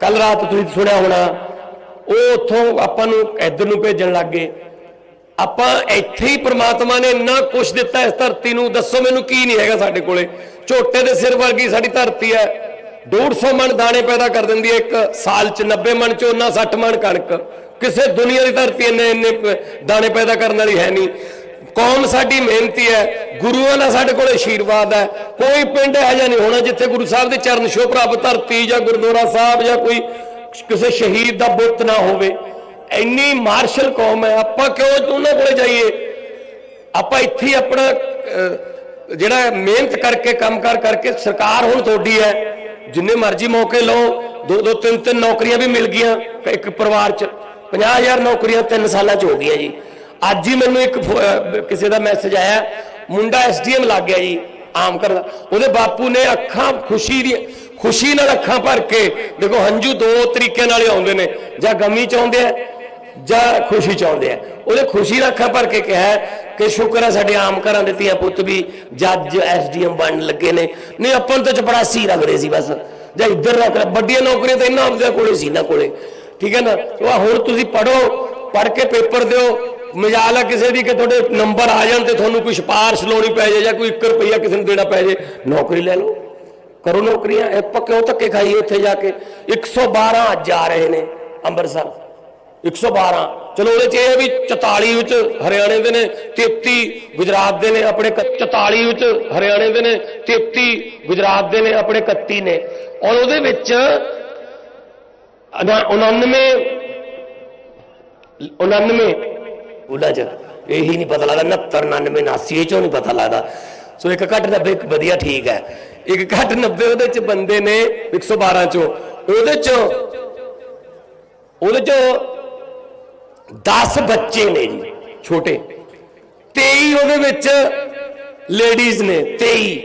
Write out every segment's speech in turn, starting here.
ਕੱਲ ਰਾਤ ਤੁਸੀਂ ਸੁਣਿਆ ਹੋਣਾ, ਉਹ ਉੱਥੋਂ ਆਪਾਂ ਨੂੰ ਇੱਧਰ ਨੂੰ ਭੇਜਣ ਲੱਗ ਗਏ। ਆਪਾਂ ਇੱਥੇ ਹੀ ਪ੍ਰਮਾਤਮਾ ਨੇ ਇੰਨਾ ਕੁਝ ਦਿੱਤਾ ਇਸ ਧਰਤੀ ਨੂੰ, ਦੱਸੋ ਮੈਨੂੰ ਕੀ ਨਹੀਂ ਹੈਗਾ ਸਾਡੇ ਕੋਲੇ। ਝੋਟੇ ਦੇ ਸਿਰ ਵਰਗੀ ਸਾਡੀ ਧਰਤੀ ਹੈ। 150 ਮਣ ਦਾਣੇ ਪੈਦਾ ਕਰ ਦਿੰਦੀ ਹੈ ਇੱਕ, ਸਾਲ ਚ 90 ਮਣ ਝੋਨਾ 60 ਮਣ ਕਣਕ। ਕਿਸੇ ਦੁਨੀਆ ਦੀ ਧਰਤੀ ਇੰਨੇ ਇੰਨੇ ਦਾਣੇ ਪੈਦਾ ਕਰਨ ਵਾਲੀ ਹੈ ਨਹੀਂ। ਕੌਮ ਸਾਡੀ ਮਿਹਨਤੀ ਹੈ, ਗੁਰੂਆਂ ਦਾ ਸਾਡੇ ਕੋਲ ਆਸ਼ੀਰਵਾਦ ਹੈ। ਕੋਈ ਪਿੰਡ ਇਹੋ ਜਿਹਾ ਨਹੀਂ ਹੋਣਾ ਜਿੱਥੇ ਗੁਰੂ ਸਾਹਿਬ ਦੇ ਚਰਨ ਛੋਹ ਪ੍ਰਾਪਤ ਧਰਤੀ ਜਾਂ ਗੁਰਦੁਆਰਾ ਸਾਹਿਬ ਜਾਂ ਕੋਈ ਕਿਸੇ ਸ਼ਹੀਦ ਦਾ ਬੁੱਤ ਨਾ ਹੋਵੇ। ਇੰਨੀ ਮਾਰਸ਼ਲ ਕੌਮ ਹੈ, ਆਪਾਂ ਕਿਉਂ ਉਹਨਾਂ ਕੋਲੇ ਜਾਈਏ? ਆਪਾਂ ਇੱਥੇ ਆਪਣਾ ਜਿਹੜਾ ਮਿਹਨਤ ਕਰਕੇ, ਕੰਮਕਾਰ ਕਰਕੇ ਸਰਕਾਰ ਹੁਣ ਤੁਹਾਡੀ ਹੈ। ਜਿੰਨੇ ਮਰਜ਼ੀ ਮੌਕੇ ਲਓ, ਦੋ ਦੋ, ਤਿੰਨ ਤਿੰਨ ਨੌਕਰੀਆਂ ਵੀ ਮਿਲ ਗਈਆਂ ਇੱਕ ਪਰਿਵਾਰ 'ਚ। 50000 ਨੌਕਰੀਆਂ 3 ਸਾਲਾਂ 'ਚ ਹੋ ਗਈਆਂ ਜੀ। ਅੱਜ ਹੀ ਮੈਨੂੰ ਇੱਕ ਫੋ- ਕਿਸੇ ਦਾ ਮੈਸੇਜ ਆਇਆ, ਮੁੰਡਾ ਐਸਡੀਐਮ ਲੱਗ ਗਿਆ ਜੀ, ਆਮ ਕਰਦਾ ਉਹਦੇ ਬਾਪੂ ਨੇ ਅੱਖਾਂ ਖੁਸ਼ੀ ਦੀ ਖੁਸ਼ੀ ਨਾਲ ਅੱਖਾਂ ਭਰ ਕੇ, ਦੇਖੋ ਹੰਝੂ ਦੋ ਤਰੀਕੇ ਨਾਲ ਆਉਂਦੇ ਨੇ। ਜਾਂ ਗਮੀ ਚ ਆਉਂਦੇ ਆ, ਜਾਂ ਖੁਸ਼ੀ ਚਾਹੁੰਦੇ ਆ। ਉਹਨੇ ਖੁਸ਼ੀ ਨਾਲ ਅੱਖਾਂ ਭਰ ਕੇ ਕਿਹਾ ਕਿ ਸ਼ੁਕਰ ਹੈ ਸਾਡੇ ਆਮ ਘਰਾਂ ਦੇ ਧੀਆਂ ਪੁੱਤ ਵੀ ਜੱਜ ਐਸਡੀਐਮ ਬਣਨ ਲੱਗੇ ਨੇ। ਨਹੀਂ, ਆਪਾਂ ਨੂੰ ਤਾਂ ਚਪੜਾਸੀ ਲੱਗ ਰਹੇ ਸੀ ਬਸ। ਜਾਂ ਇੱਧਰ ਰੱਖ ਲੈ, ਵੱਡੀਆਂ ਨੌਕਰੀਆਂ ਤਾਂ ਇਹਨਾਂ ਆਪਦੇ ਕੋਲੇ ਸੀ ਨਾ ਕੋਲੇ। ਠੀਕ ਹੈ ਨਾ? ਉਹ ਹੁਣ ਤੁਸੀਂ ਪੜੋ ਪੜ ਕੇ ਪੇਪਰ ਦਿਓ। ਮਜਾਲ ਹੈ ਕਿਸੇ ਦੀ ਕਿ ਤੁਹਾਡੇ ਨੰਬਰ ਆ ਜਾਣ ਤੇ ਤੁਹਾਨੂੰ ਕੋਈ ਸਿਫਾਰਿਸ਼ ਲਾਉਣੀ ਪੈ ਜਾਏ ਜਾਂ ਕੋਈ 1 ਰੁਪਈਆ ਕਿਸੇ ਨੂੰ ਦੇਣਾ ਪੈ ਜਾਏ, ਨੌਕਰੀ ਲੈ ਲਓ। ਕਰੋ ਨੌਕਰੀਆਂ, ਇਹ ਆਪਾਂ ਧੱਕੇ ਖਾਈਏ ਉੱਥੇ ਜਾ ਕੇ। 112 ਅੱਜ ਰਹੇ ਨੇ ਅੰਮ੍ਰਿਤਸਰ। 112 ਚਲੋ ਉਹਦੇ ਚ ਇਹ ਵੀ 44 ਵਿੱਚ ਹਰਿਆਣੇ ਦੇ ਨੇ 33 ਗੁਜਰਾਤ ਦੇ ਨੇ, ਆਪਣੇ ਕ- 44 ਵਿੱਚ ਹਰਿਆਣੇ ਦੇ ਨੇ 33 ਗੁਜਰਾਤ ਦੇ ਨੇ, ਆਪਣੇ 31 ਨੇ। ਔਰ ਉਹਦੇ ਵਿੱਚ ਉਨਾ- 99 99 ਉਹਨਾਂ ਚ। ਇਹੀ ਨਹੀਂ ਪਤਾ ਲੱਗਦਾ 69 99 89 ਚੋਂ ਨਹੀਂ ਪਤਾ ਲੱਗਦਾ। ਸੋ ਇੱਕ ਘੱਟ 90 ਵਧੀਆ ਠੀਕ ਹੈ। ਇੱਕ ਘੱਟ 90 ਉਹਦੇ ਚ ਬੰਦੇ ਨੇ 112 ਚੋਂ। ਉਹਦੇ ਚ ਉਹਦੇ ਚ 10 ਬੱਚੇ ਨੇ ਜੀ, ਛੋਟੇ। 23 ਉਹਦੇ ਵਿੱਚ ਲੇਡੀਜ਼ ਨੇ 23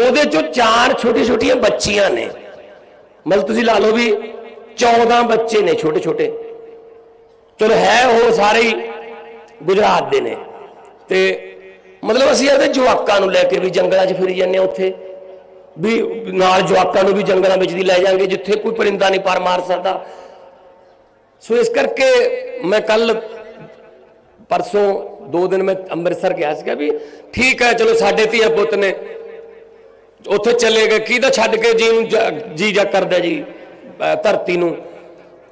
ਉਹਦੇ ਚੋਂ ਚਾਰ ਛੋਟੀ ਛੋਟੀਆਂ ਬੱਚੀਆਂ ਨੇ। ਮਤਲਬ ਤੁਸੀਂ ਲਾ ਲਓ ਵੀ 14 ਬੱਚੇ ਨੇ ਛੋਟੇ ਛੋਟੇ ਚਲੋ ਹੈ ਉਹ ਸਾਰੇ ਹੀ। ਗੁਜਰਾਤ ਦੇ ਨੇ। ਤੇ ਮਤਲਬ ਅਸੀਂ ਇਹਦੇ ਜਵਾਕਾਂ ਨੂੰ ਲੈ ਕੇ ਵੀ ਜੰਗਲਾਂ 'ਚ ਫਿਰੀ ਜਾਂਦੇ ਹਾਂ ਉੱਥੇ। ਵੀ ਨਾਲ ਜਵਾਕਾਂ ਨੂੰ ਵੀ ਜੰਗਲਾਂ ਵਿੱਚ ਦੀ ਲੈ ਜਾਾਂਗੇ, ਜਿੱਥੇ ਕੋਈ ਪਰਿੰਦਾ ਨਹੀਂ ਪਰ ਮਾਰ ਸਕਦਾ। ਸੋ ਇਸ ਕਰਕੇ ਮੈਂ ਕੱਲ ਪਰਸੋਂ ਦੋ ਦਿਨ ਮੈਂ ਅੰਮ੍ਰਿਤਸਰ ਗਿਆ ਸੀਗਾ ਵੀ ਠੀਕ ਹੈ, ਚਲੋ ਸਾਡੇ ਧੀਆ ਪੁੱਤ ਨੇ ਉੱਥੇ ਚਲੇ ਗਏ। ਕਿਹਦਾ ਛੱਡ ਕੇ ਜੀ ਨੂੰ ਜੀ ਜਾ ਕਰਦਾ ਜੀ ਧਰਤੀ ਨੂੰ।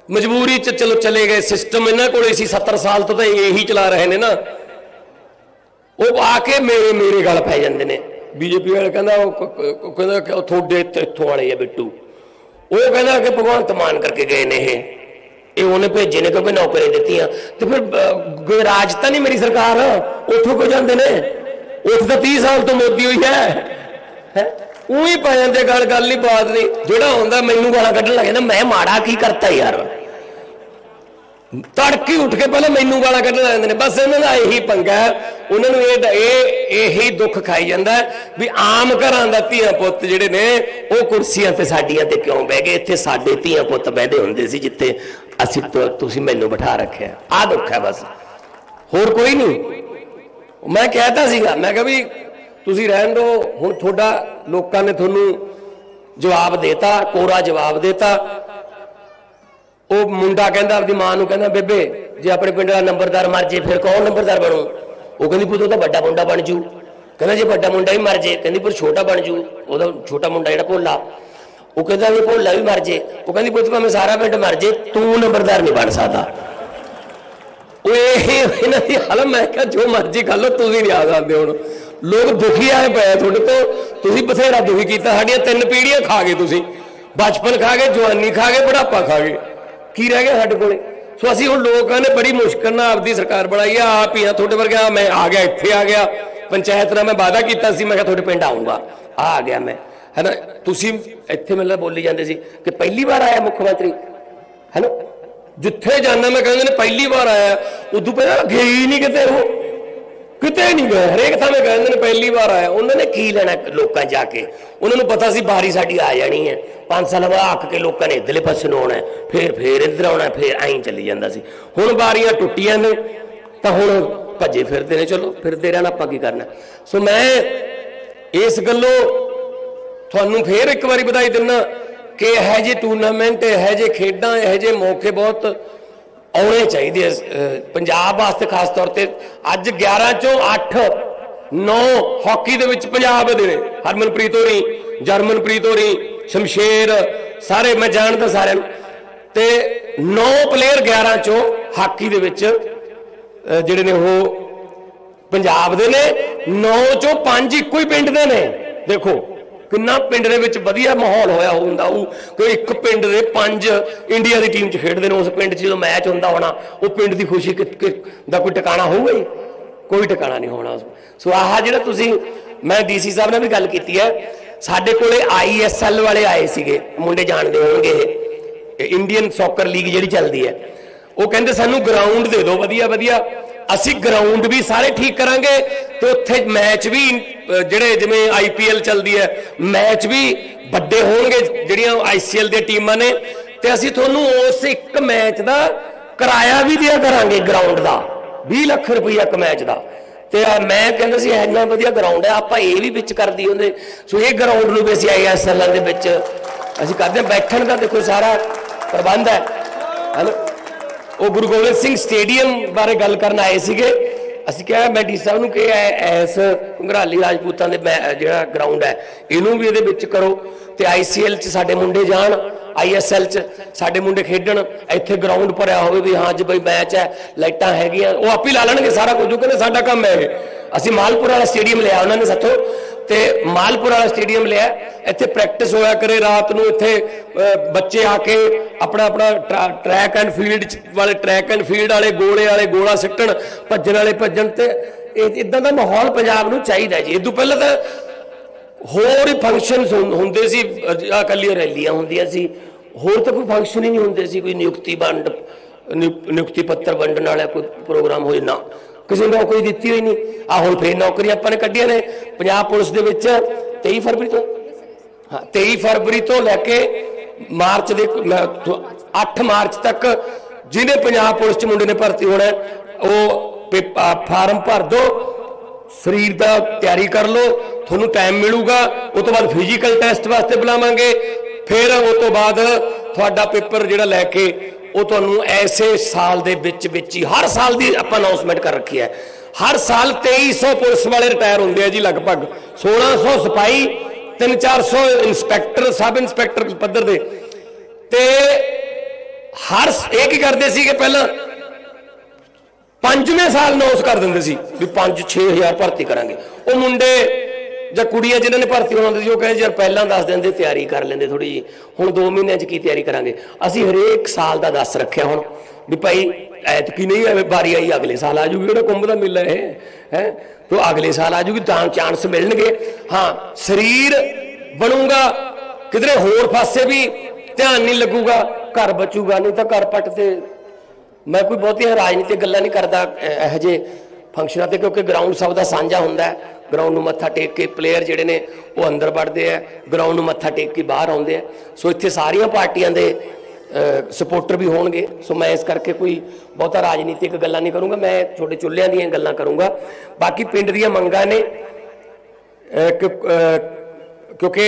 ਮਜਬੂਰੀ ਚ ਚਲੋ ਚਲੇ ਗਏ ਸਿਸਟਮ ਇਹਨਾਂ ਕੋਲੇ ਸੀ 70 ਸਾਲ ਤੋਂ ਤਾਂ ਇਹੀ ਚਲਾ ਰਹੇ ਨੇ ਨਾ। ਉਹ ਆ ਕੇ ਮੇਰੇ ਮੇਰੇ ਗੱਲ ਪੈ ਜਾਂਦੇ ਨੇ। ਬੀਜੇਪੀ ਵਾਲੇ ਕਹਿੰਦਾ ਉਹ ਕਹਿੰਦਾ ਕਿ ਉਹ ਤੁਹਾਡੇ ਇੱਥੋਂ ਵਾਲੇ ਆ ਬਿੱਟੂ। ਉਹ ਕਹਿੰਦਾ ਕਿ ਭਗਵੰਤ ਮਾਨ ਕਰਕੇ ਗਏ ਨੇ ਇਹ। ਇਹ ਉਹਨੇ ਭੇਜੇ ਨੇ ਕਿਉਂਕਿ ਨੌਕਰੀ ਦਿੱਤੀਆਂ। ਤੇ ਫਿਰ ਅਹ, ਗੁਜਰਾਜ ਤਾਂ ਨਹੀਂ ਮੇਰੀ ਸਰਕਾਰ? ਉੱਥੋਂ ਕੋ ਜਾਂਦੇ ਨੇ? ਉੱਥੇ ਤਾਂ 30 ਸਾਲ ਤੋਂ ਮੋਦੀ ਹੋਈ ਹੈ। ਹੈ? ਉਹੀ ਪੈ ਜਾਂਦੇ ਗੱਲ ਗੱਲ ਨਹੀਂ ਬਾਤ ਨਹੀਂ। ਜਿਹੜਾ ਹੁੰਦਾ ਮੈਨੂੰ ਗਾਲਾਂ ਕੱਢਣ ਲੱਗ ਜਾਂਦਾ, ਮੈਂ ਮਾੜਾ ਕੀ ਕਰਤਾ ਯਾਰ? ਤੜਕੀ ਉੱਠ ਕੇ ਪਹਿਲਾਂ ਮੈਨੂੰ ਗਾਲਾਂ ਕੱਢਣ ਲੱਗ ਜਾਂਦੇ ਨੇ। ਬਸ ਇਹਨਾਂ ਦਾ ਇਹੀ ਪੰਗਾ ਉਹਨਾਂ ਨੂੰ ਇਹ ਇਹ ਇਹੀ ਦੁੱਖ ਖਾਈ ਜਾਂਦਾ ਵੀ ਆਮ ਘਰਾਂ ਦਾ ਧੀਆਂ ਪੁੱਤ ਜਿਹੜੇ ਨੇ, ਉਹ ਕੁਰਸੀਆਂ ਤੇ ਸਾਡੀਆਂ ਤੇ ਕਿਉਂ ਬਹਿ ਗਏ? ਇੱਥੇ ਸਾਡੇ ਧੀਆਂ ਪੁੱਤ ਬਹਿਦੇ ਹੁੰਦੇ ਸੀ ਜਿੱਥੇ ਅਸੀਂ ਤੁਸੀਂ ਮੈਨੂੰ ਬਿਠਾ ਰੱਖਿਆ। ਆਹ ਦੁੱਖ ਹੈ ਬਸ। ਹੋਰ ਕੋਈ ਨਹੀਂ। ਮੈਂ ਕਹਿਤਾ ਸੀਗਾ, ਮੈਂ ਕਿਹਾ ਵੀ ਤੁਸੀਂ ਰਹਿਣ ਦਿਓ ਹੁਣ ਤੁਹਾਡਾ ਲੋਕਾਂ ਨੇ ਤੁਹਾਨੂੰ ਜਵਾਬ ਦੇਤਾ, ਕੋਰਾ ਜਵਾਬ ਦੇਤਾ। ਉਹ ਮੁੰਡਾ ਕਹਿੰਦਾ, ਆਪਦੀ ਮਾਂ ਨੂੰ ਕਹਿੰਦਾ, ਬੇਬੇ, ਜੇ ਆਪਣੇ ਪਿੰਡ ਦਾ ਨੰਬਰਦਾਰ ਮਰ ਜੇ, ਫਿਰ ਕੌਣ ਨੰਬਰਦਾਰ ਬਣੂ? ਉਹ ਕਹਿੰਦੀ, ਪੁੱਤ, ਉਹ ਤਾਂ ਵੱਡਾ ਮੁੰਡਾ ਬਣ ਜੂ। ਕਹਿੰਦਾ, ਜੇ ਵੱਡਾ ਮੁੰਡਾ ਹੀ ਮਰ ਜੇ, ਕਹਿੰਦੀ ਪਰ ਛੋਟਾ ਬਣ ਜੂ। ਉਹਦਾ ਛੋਟਾ ਮੁੰਡਾ ਜਿਹੜਾ ਭੋਲਾ। ਉਹ ਕਹਿੰਦਾ, ਵੀ ਭੋਲਾ ਵੀ ਮਰ ਜੇ। ਉਹ ਕਹਿੰਦੀ, ਪੁੱਤ, ਭਾਵੇਂ ਸਾਰਾ ਪਿੰਡ ਮਰ ਜੇ, ਤੂੰ ਨੰਬਰਦਾਰ ਨਹੀਂ ਬਣ ਸਕਦਾ। ਉਹ ਇਹ ਇਹਨਾਂ ਦੀ ਹਾਲਤ, ਮੈਂ ਕਿਹਾ, ਜੋ ਮਰਜ਼ੀ ਕਰ ਲਓ, ਤੁਸੀਂ ਨਹੀਂ ਆ ਸਕਦੇ ਹੁਣ। ਲੋਕ ਦੁਖੀ ਆਏ ਪਏ ਤੁਹਾਡੇ ਤੋਂ। ਤੁਸੀਂ ਬਥੇਰਾ ਦੁਖੀ ਕੀਤਾ, ਸਾਡੀਆਂ ਤਿੰਨ ਪੀੜ੍ਹੀਆਂ ਖਾ ਗਏ ਤੁਸੀਂ। ਬਚਪਨ ਖਾ ਗਏ, ਜਵਾਨੀ ਖਾ ਗਏ, ਬੁਢਾਪਾ ਖਾ ਗਏ। ਕੀ ਰਹਿ ਗਿਆ ਸਾਡੇ ਕੋਲੇ? ਸੋ ਅਸੀਂ ਹੁਣ ਲੋਕਾਂ ਨੇ ਬੜੀ ਮੁਸ਼ਕਲ ਨਾਲ ਆਪਦੀ ਸਰਕਾਰ ਬਣਾਈ ਆ, ਆਪ ਹੀ ਆ, ਤੁਹਾਡੇ ਵਰਗਾ ਮੈਂ ਆ ਗਿਆ, ਇੱਥੇ ਆ ਗਿਆ। ਪੰਚਾਇਤ ਨਾਲ ਮੈਂ ਵਾਅਦਾ ਕੀਤਾ ਸੀ, ਮੈਂ ਕਿਹਾ ਤੁਹਾਡੇ ਪਿੰਡ ਆਉਂਗਾ ਆ ਆ ਗਿਆ ਮੈਂ। ਹੈਨਾ, ਤੁਸੀਂ ਇੱਥੇ ਮੈਨੂੰ ਬੋਲੀ ਜਾਂਦੇ ਸੀ ਕਿ ਪਹਿਲੀ ਵਾਰ ਆਇਆ ਮੁੱਖ ਮੰਤਰੀ। ਹੈਨਾ, ਜਿੱਥੇ ਜਾਂਦਾ ਮੈਂ ਕਹਿੰਦੇ ਨੇ ਪਹਿਲੀ ਵਾਰ ਆਇਆ, ਉਦੋਂ ਪਹਿਲਾਂ ਗਏ ਹੀ ਨਹੀਂ ਕਿਤੇ ਉਹ। ਕਿਤੇ ਨਹੀਂ ਗਏ। ਹਰੇਕ ਥਾਂ ਮੈਂ ਕਹਿੰਦੇ ਨੇ ਪਹਿਲੀ ਵਾਰ ਆਇਆ। ਉਹਨਾਂ ਨੇ ਕੀ ਲੈਣਾ ਲੋਕਾਂ ਜਾ ਕੇ? ਉਹਨਾਂ ਨੂੰ ਪਤਾ ਸੀ ਬਾਰੀ ਸਾਡੀ ਆ ਜਾਣੀ ਹੈ। ਪੰਜ ਸਾਲ ਬਾਅਦ ਆਖ ਕੇ ਲੋਕਾਂ ਨੇ ਇਧਰਲੇ ਪਾਸੇ ਨੂੰ ਆਉਣਾ ਹੈ, ਫਿਰ ਫਿਰ ਇੱਧਰ ਆਉਣਾ ਹੈ, ਫਿਰ ਐਂ ਚੱਲੀ ਜਾਂਦਾ ਸੀ। ਹੁਣ ਬਾਰੀਆਂ ਟੁੱਟੀਆਂ ਨੇ ਤਾਂ ਹੁਣ ਭੱਜੇ ਫਿਰਦੇ ਨੇ। ਚਲੋ ਫਿਰਦੇ ਰਹਿਣਾ ਆਪਾਂ ਕੀ ਕਰਨਾ? ਸੋ ਮੈਂ ਇਸ ਗੱਲੋਂ ਤੁਹਾਨੂੰ ਫੇਰ ਇੱਕ ਵਾਰੀ ਵਧਾਈ ਦਿੰਨਾ ਕਿ ਇਹ ਜਿਹੇ ਟੂਰਨਾਮੈਂਟ ਇਹ ਜਿਹੇ ਖੇਡਾਂ ਇਹ ਜਿਹੇ ਮੌਕੇ ਬਹੁਤ ਆਉਣੇ ਚਾਹੀਦੇ ਪੰਜਾਬ ਵਾਸਤੇ ਖਾਸ ਤੌਰ ਤੇ। ਅੱਜ 11 ਚੋਂ 8 9 ਹਾਕੀ ਦੇ ਵਿੱਚ ਪੰਜਾਬ ਦੇ ਨੇ। ਹਰਮਨਪ੍ਰੀਤ ਹੋਰੀ, ਜਰਮਨਪ੍ਰੀਤ ਹੋਰੀ, ਸ਼ਮਸ਼ੇਰ, ਸਾਰੇ, ਮੈਂ ਜਾਣਦਾ ਸਾਰਿਆਂ ਨੂੰ। ਤੇ 9 ਪਲੇਅਰ 11 ਚੋਂ ਹਾਕੀ ਦੇ ਵਿੱਚ ਜਿਹੜੇ ਨੇ ਉਹ ਪੰਜਾਬ ਦੇ ਨੇ। 9 ਚੋਂ 5 ਇੱਕੋ ਹੀ ਪਿੰਡ ਦੇ ਨੇ। ਦੇਖੋ ਕਿੰਨਾ ਪਿੰਡ ਦੇ ਵਿੱਚ ਵਧੀਆ ਮਾਹੌਲ ਹੋਇਆ ਹੁੰਦਾ, ਉਹ ਕੋਈ ਇੱਕ ਪਿੰਡ ਦੇ ਪੰਜ ਇੰਡੀਆ ਦੀ ਟੀਮ 'ਚ ਖੇਡਦੇ ਨੇ, ਉਸ ਪਿੰਡ 'ਚ ਜਦੋਂ ਮੈਚ ਹੁੰਦਾ ਹੋਣਾ, ਉਹ ਪਿੰਡ ਦੀ ਖੁਸ਼ੀ ਦਾ ਕੋਈ ਟਿਕਾਣਾ ਹੋਊਗਾ ਹੀ? ਕੋਈ ਟਿਕਾਣਾ ਨਹੀਂ ਹੋਣਾ। ਸੋ ਆਹ ਜਿਹੜਾ ਤੁਸੀਂ, ਮੈਂ ਡੀਸੀ ਸਾਹਿਬ ਨਾਲ ਵੀ ਗੱਲ ਕੀਤੀ ਹੈ, ਸਾਡੇ ਕੋਲੇ ਆਈਐਸਐਲ ਵਾਲੇ ਆਏ ਸੀਗੇ, ਮੁੰਡੇ ਜਾਣਦੇ ਹੋਣਗੇ ਇਹ। ਇੰਡੀਅਨ ਸੌਕਰ ਲੀਗ ਜਿਹੜੀ ਚੱਲਦੀ ਹੈ। ਉਹ ਕਹਿੰਦੇ ਸਾਨੂੰ ਗਰਾਊਂਡ ਦੇ ਦਿਓ, ਵਧੀਆ ਵਧੀਆ। ਅਸੀਂ ਗਰਾਊਂਡ ਵੀ ਸਾਰੇ ਠੀਕ ਕਰਾਂਗੇ ਤੇ ਉੱਥੇ ਮੈਚ ਵੀ ਜਿਹੜੇ ਜਿਵੇਂ ਆਈਪੀਐਲ ਚੱਲਦੀ ਹੈ ਮੈਚ ਵੀ ਵੱਡੇ ਹੋਣਗੇ ਜਿਹੜੀਆਂ ਆਈਸੀਐਲ ਦੀਆਂ ਟੀਮਾਂ ਨੇ। ਤੇ ਅਸੀਂ ਤੁਹਾਨੂੰ ਉਸ ਇੱਕ ਮੈਚ ਦਾ ਕਿਰਾਇਆ ਵੀ ਦਿਆ ਕਰਾਂਗੇ ਗਰਾਊਂਡ ਦਾ 20 ਲੱਖ ਰੁਪਈਆ ਇੱਕ ਮੈਚ ਦਾ। ਤੇ ਮੈਂ ਕਹਿੰਦਾ ਸੀ ਇੰਨਾ ਵਧੀਆ ਗਰਾਊਂਡ ਹੈ, ਆਪਾਂ ਇਹ ਵੀ ਵਿੱਚ ਕਰਦੀ ਹੁੰਦੇ ਸੋ ਇਹ ਗਰਾਊਂਡ ਨੂੰ ਵੀ ਅਸੀਂ ਆਈਐਸਐਲ ਦੇ ਵਿੱਚ ਅਸੀਂ ਕਰਦੇ ਹਾਂ, ਬੈਠਣ ਦਾ ਦੇਖੋ ਸਾਰਾ ਪ੍ਰਬੰਧ ਹੈ। ਹੈਨਾ ਉਹ ਗੁਰੂ ਗੋਬਿੰਦ ਸਿੰਘ ਸਟੇਡੀਅਮ ਬਾਰੇ ਗੱਲ ਕਰਨ ਆਏ ਸੀਗੇ। ਅਸੀਂ ਕਿਹਾ, ਮੈਂ ਡੀ ਸਾਹਿਬ ਨੂੰ ਕਿਹਾ, ਐ- ਐਸ ਘੰਗਰਾਲੀ ਰਾਜਪੂਤਾਂ ਦੇ ਮੈ- ਜਿਹੜਾ ਗਰਾਊਂਡ ਹੈ, ਇਹਨੂੰ ਵੀ ਇਹਦੇ ਵਿੱਚ ਕਰੋ ਤੇ ਆਈਸੀਐਲ ਚ ਸਾਡੇ ਮੁੰਡੇ ਜਾਣ ਆਈਐਸਐਲ ਚ ਸਾਡੇ ਮੁੰਡੇ ਖੇਡਣ, ਇੱਥੇ ਗਰਾਊਂਡ ਭਰਿਆ ਹੋਵੇ ਵੀ ਹਾਂ ਅੱਜ ਬਈ ਮੈਚ ਹੈ, ਲਾਈਟਾਂ ਹੈਗੀਆਂ, ਉਹ ਆਪ ਹੀ ਲਾ ਲੈਣਗੇ ਸਾਰਾ ਕੁਝ, ਉਹ ਕਹਿੰਦੇ ਸਾਡਾ ਕੰਮ ਹੈ ਅਸੀਂ ਮਾਲਪੁਰ ਵਾਲਾ ਸਟੇਡੀਅਮ ਲਿਆ ਉਹਨਾਂ ਨੇ ਸਾਥੋਂ। ਤੇ ਮਾਲਪੁਰ ਵਾਲਾ ਸਟੇਡੀਅਮ ਲਿਆ ਇੱਥੇ ਪ੍ਰੈਕਟਿਸ ਹੋਇਆ ਕਰੇ ਰਾਤ ਨੂੰ। ਇੱਥੇ ਬੱਚੇ ਆ ਕੇ ਆਪਣਾ ਆਪਣਾ ਟਰੈਕ ਐਂਡ ਫੀਲਡ ਵਾਲੇ ਟਰੈਕ ਐਂਡ ਫੀਲਡ ਵਾਲੇ, ਗੋਲੇ ਵਾਲੇ, ਗੋਲਾ ਸਿੱਟਣ, ਭੱਜਣ ਵਾਲੇ ਭੱਜਣ ਤੇ ਇਹ, ਇਦਾਂ ਦਾ ਮਾਹੌਲ ਪੰਜਾਬ ਨੂੰ ਚਾਹੀਦਾ ਜੀ। ਇਹ ਤੋਂ ਪਹਿਲਾਂ ਤਾਂ ਹੋਰ ਹੀ ਫੰਕਸ਼ਨਸ ਹੁੰਦੇ ਸੀ। ਆ ਕੱਲੀਆਂ ਰੈਲੀਆਂ ਹੁੰਦੀਆਂ ਸੀ। ਹੋਰ ਤਾਂ ਕੋਈ ਫੰਕਸ਼ਨ ਹੀ ਨਹੀਂ ਹੁੰਦੇ ਸੀ। ਕੋਈ ਨਿਯੁਕਤੀ ਵੰਡ, ਨਿਯੁ- ਨਿਯੁਕਤੀ ਪੱਤਰ ਵੰਡਣ ਵਾਲਾ ਕੋਈ ਪ੍ਰੋਗਰਾਮ ਹੋਏ ਨਾ। ਕਿਸੇ ਨੂੰ ਨੌਕਰੀ ਦਿੱਤੀ ਹੋਈ ਨਹੀਂ। ਆ ਹੁਣ ਫੇਰ ਨੌਕਰੀਆਂ ਆਪਾਂ ਨੇ ਕੱਢੀਆਂ ਨੇ। ਪੰਜਾਬ ਪੁਲਿਸ ਦੇ ਵਿੱਚ 23 ਫਰਵਰੀ ਤੋਂ। ਹਾਂ 23 ਫਰਵਰੀ ਤੋਂ ਲੈ ਕੇ ਮਾਰਚ ਦੇ 8 ਮਾਰਚ ਤੱਕ ਜਿਹਨੇ ਪੰਜਾਬ ਪੁਲਿਸ ਚ ਮੁੰਡੇ ਨੇ ਭਰਤੀ ਹੋਣਾ ਉਹ ਪੇ- ਫਾਰਮ ਭਰ ਦਿਓ ਸਰੀਰ ਦਾ ਤਿਆਰੀ ਕਰ ਲਓ, ਤੁਹਾਨੂੰ ਟਾਈਮ ਮਿਲੂਗਾ ਉਸ ਤੋਂ ਬਾਅਦ ਫਿਜ਼ੀਕਲ ਟੈਸਟ ਵਾਸਤੇ ਬੁਲਾਵਾਂਗੇ, ਫਿਰ ਉਸ ਤੋਂ ਬਾਅਦ ਤੁਹਾਡਾ ਪੇਪਰ ਜਿਹੜਾ ਲੈ ਕੇ ਉਹ ਤੁਹਾਨੂੰ ਐਸੇ ਸਾਲ ਦੇ ਵਿੱਚ ਵਿੱਚ ਹੀ, ਹਰ ਸਾਲ ਦੀ ਆਪਾਂ ਅਨਾਉਂਸਮੈਂਟ ਕਰ ਰੱਖੀ ਹੈ। ਹਰ ਸਾਲ 2300 ਪੁਲਿਸ ਵਾਲੇ ਰਿਟਾਇਰ ਹੁੰਦੇ ਆ ਜੀ ਲਗਭਗ। 1600 ਸਿਪਾਹੀ 3-400 ਇੰਸਪੈਕਟਰ ਸਬ ਇੰਸਪੈਕਟਰ ਪੱਧਰ ਦੇ। ਤੇ ਹਰ ਇਹ ਕੀ ਕਰਦੇ ਸੀ ਕਿ ਪਹਿਲਾਂ ਪੰਜਵੇਂ ਸਾਲ ਅਨਾਉਂਸ ਕਰ ਦਿੰਦੇ ਸੀ ਵੀ 5-6000 ਭਰਤੀ ਕਰਾਂਗੇ। ਉਹ ਮੁੰਡੇ ਜਾਂ ਕੁੜੀਆਂ ਜਿਨ੍ਹਾਂ ਨੇ ਭਰਤੀ ਹੋਣਾ ਹੁੰਦੀ ਸੀ, ਉਹ ਕਹਿੰਦੇ ਯਾਰ ਪਹਿਲਾਂ ਦੱਸ ਦਿੰਦੇ, ਤਿਆਰੀ ਕਰ ਲੈਂਦੇ ਥੋੜੀ ਜੀ ਹੁਣ 2 ਮਹੀਨਿਆਂ 'ਚ ਕੀ ਤਿਆਰੀ ਕਰਾਂਗੇ? ਅਸੀਂ ਹਰੇਕ ਸਾਲ ਦਾ ਦੱਸ ਰੱਖਿਆ ਹੁਣ ਵੀ ਭਾਈ ਐਤਕੀ ਨਹੀਂ ਐਵੇਂ ਵਾਰੀ ਆਈ, ਅਗਲੇ ਸਾਲ ਆ ਜੂਗੀ, ਜਿਹੜਾ ਕੁੰਭ ਦਾ ਮੇਲਾ ਇਹ, ਹੈ? ਤੋ ਅਗਲੇ ਸਾਲ ਆ ਜੂਗੀ, ਤਾਂ ਚਾਂਸ ਮਿਲਣਗੇ। ਹਾਂ, ਸਰੀਰ ਬਣੂਗਾ, ਕਿਧਰੇ ਹੋਰ ਪਾਸੇ ਵੀ ਧਿਆਨ ਨਹੀਂ ਲੱਗੂਗਾ, ਘਰ ਬਚੂਗਾ, ਨਹੀਂ ਤਾਂ ਘਰ ਪੱਟ ਤੇ ਮੈਂ ਕੋਈ ਬਹੁਤੀਆਂ ਰਾਜਨੀਤਿਕ ਗੱਲਾਂ ਨਹੀਂ ਕਰਦਾ ਅਹ ਇਹੋ ਜਿਹੇ ਫੰਕਸ਼ਨਾਂ ਤੇ, ਕਿਉਂਕਿ ਗਰਾਊਂਡ ਸਭ ਦਾ ਸਾਂਝਾ ਹੁੰਦਾ ਹੈ। ਗਰਾਊਂਡ ਨੂੰ ਮੱਥਾ ਟੇਕ ਕੇ ਪਲੇਅਰ ਜਿਹੜੇ ਨੇ ਉਹ ਅੰਦਰ ਵੜਦੇ ਆ ਗਰਾਊਂਡ ਨੂੰ ਮੱਥਾ ਟੇਕ ਕੇ ਬਾਹਰ ਆਉਂਦੇ ਆ। ਸੋ ਇੱਥੇ ਸਾਰੀਆਂ ਪਾਰਟੀਆਂ ਦੇ ਸਪੋਰਟਰ ਵੀ ਹੋਣਗੇ। ਸੋ ਮੈਂ ਇਸ ਕਰਕੇ ਕੋਈ ਬਹੁਤਾ ਰਾਜਨੀਤਿਕ ਗੱਲਾਂ ਨਹੀਂ ਕਰੂੰਗਾ। ਮੈਂ ਛੋਟੇ ਚੁੱਲ੍ਹਿਆਂ ਦੀਆਂ ਗੱਲਾਂ ਕਰੂੰਗਾ। ਬਾਕੀ ਪਿੰਡ ਦੀਆਂ ਮੰਗਾਂ ਨੇ ਕਿਉਂਕਿ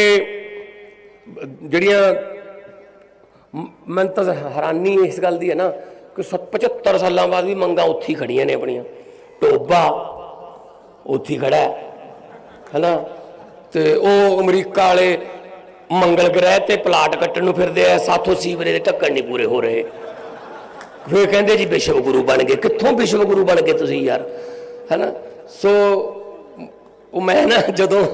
ਜਿਹੜੀਆਂ ਮ- ਮੈਨੂੰ ਤਾਂ ਹੈਰਾਨੀ ਇਸ ਗੱਲ ਦੀ ਹੈ ਨਾ ਕਿ 75 ਸਾਲਾਂ ਬਾਅਦ ਵੀ ਮੰਗਾਂ ਉੱਥੇ ਹੀ ਖੜੀਆਂ ਨੇ ਆਪਣੀਆਂ। ਟੋਬਾ ਉੱਥੇ ਹੀ ਖੜਾ ਹਨਾ? ਤੇ ਉਹ ਅਮਰੀਕਾ ਵਾਲੇ ਮੰਗਲ ਗ੍ਰਹਿ ਤੇ ਪਲਾਟ ਕੱਟਣ ਨੂੰ ਫਿਰਦੇ ਆ, ਸਾਥੋਂ ਸੀਵਰੇ ਦੇ ਢੱਕਣ ਨਹੀਂ ਪੂਰੇ ਹੋ ਰਹੇ। ਫਿਰ ਕਹਿੰਦੇ ਜੀ ਵਿਸ਼ਵ ਗੁਰੂ ਬਣ ਗਏ। ਕਿੱਥੋਂ ਵਿਸ਼ਵ ਗੁਰੂ ਬਣ ਗਏ ਤੁਸੀਂ ਯਾਰ? ਹੈਨਾ? ਸੋ, ਉਹ ਮੈਂ ਨਾ ਜਦੋਂ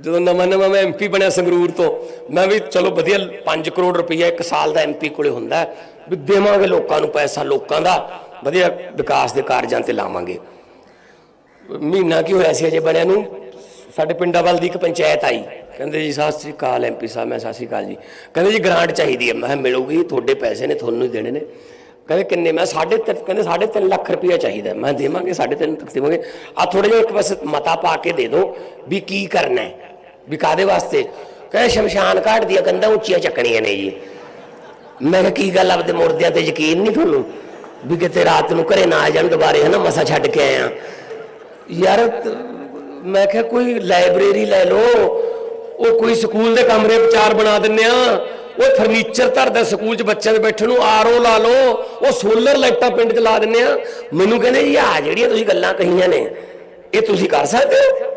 ਜਦੋਂ ਨਵਾਂ ਨਵਾਂ ਮੈਂ ਐਮਪੀ ਬਣਿਆ ਸੰਗਰੂਰ ਤੋਂ, ਮੈਂ ਵੀ ਚਲੋ ਵਧੀਆ 5 ਕਰੋੜ ਰੁਪਈਆ ਇੱਕ ਸਾਲ ਦਾ ਐਮਪੀ ਕੋਲੇ ਹੁੰਦਾ ਵੀ ਦੇਵਾਂਗੇ ਲੋਕਾਂ ਨੂੰ ਪੈਸਾ, ਲੋਕਾਂ ਦਾ ਵਧੀਆ ਵਿਕਾਸ ਦੇ ਕਾਰਜਾਂ ਤੇ ਲਾਵਾਂਗੇ। ਮਹੀਨਾ ਕੀ ਹੋਇਆ ਸੀ ਅਜੇ ਬਣਿਆ ਨੂੰ? ਸਾਡੇ ਪਿੰਡਾਂ ਵੱਲ ਦੀ ਇੱਕ ਪੰਚਾਇਤ ਆਈ। ਕਹਿੰਦੇ ਜੀ, ਸਤਿ ਸ੍ਰੀ ਅਕਾਲ ਐਮਪੀ ਸਾਹਿਬ, ਮੈਂ ਸਤਿ ਸ੍ਰੀ ਅਕਾਲ ਜੀ। ਕਹਿੰਦੇ ਜੀ, ਗ੍ਰਾਂਟ ਚਾਹੀਦੀ ਹੈ। ਮੈਂ ਕਿਹਾ, ਮਿਲੂਗੀ, ਤੁਹਾਡੇ ਪੈਸੇ ਨੇ, ਤੁਹਾਨੂੰ ਹੀ ਦੇਣੇ ਨੇ। ਕਹਿੰਦੇ, ਕਿੰਨੇ? ਮੈਂ ਸਾਢੇ ਤਿੰਨ, ਕਹਿੰਦੇ, ਸਾਢੇ ਤਿੰਨ ਲੱਖ ਰੁਪਇਆ ਚਾਹੀਦਾ। ਮੈਂ ਦੇਵਾਂਗੇ, ਸਾਢੇ ਤਿੰਨ ਤੱਕ ਦੇਵਾਂਗੇ। ਆ ਥੋੜਾ ਜਿਹਾ ਇੱਕ ਬਸ ਮਤਾ ਪਾ ਕੇ ਦੇ ਦਿਓ ਵੀ ਕੀ ਕਰਨਾ ਹੈ। ਵੀ ਕਾਦੇ ਵਾਸਤੇ? ਕਹਿੰਦੇ, ਸ਼ਮਸ਼ਾਨ ਘਾਟ ਦੀਆਂ ਕੰਧਾਂ ਉੱਚੀਆਂ ਚੱਕਣੀਆਂ ਨੇ ਜੀ। ਮੈਂ ਕਿਹਾ, ਕੀ ਗੱਲ ਆਪਦੇ ਮੁਰਦਿਆਂ ਤੇ ਯਕੀਨ ਨਹੀਂ ਤੁਹਾਨੂੰ? ਵੀ ਕਿਤੇ ਰਾਤ ਨੂੰ ਘਰੇ ਨਾ ਆ ਜਾਣ, ਦੁਬਾਰੇ ਹਨਾ ਮਸਾ ਛੱਡ ਕੇ ਆਇਆ ਯਾਰ, ਮੈਂ ਕਿਹਾ ਕੋਈ ਲਾਇਬ੍ਰੇਰੀ ਲੈ ਲਓ, ਉਹ ਕੋਈ ਸਕੂਲ ਦੇ ਕਮਰੇ ਵਿਚਾਰ ਬਣਾ ਦਿੰਨੇ ਆ। ਉਹ ਫਰਨੀਚਰ ਧਰਦਾ ਸਕੂਲ 'ਚ ਬੱਚਿਆਂ ਦੇ ਬੈਠਣ ਨੂੰ, ਆਰਓ ਲਾ ਲਓ, ਉਹ ਸੋਲਰ ਲਾਈਟਾਂ ਪਿੰਡ 'ਚ ਲਾ ਦਿੰਨੇ ਆ। ਮੈਨੂੰ ਕਹਿੰਦੇ, ਜੀ ਆ ਜਿਹੜੀਆਂ ਤੁਸੀਂ ਗੱਲਾਂ ਕਹੀਆਂ ਨੇ, ਇਹ ਤੁਸੀਂ ਕਰ ਸਕਦੇ ਹੋ?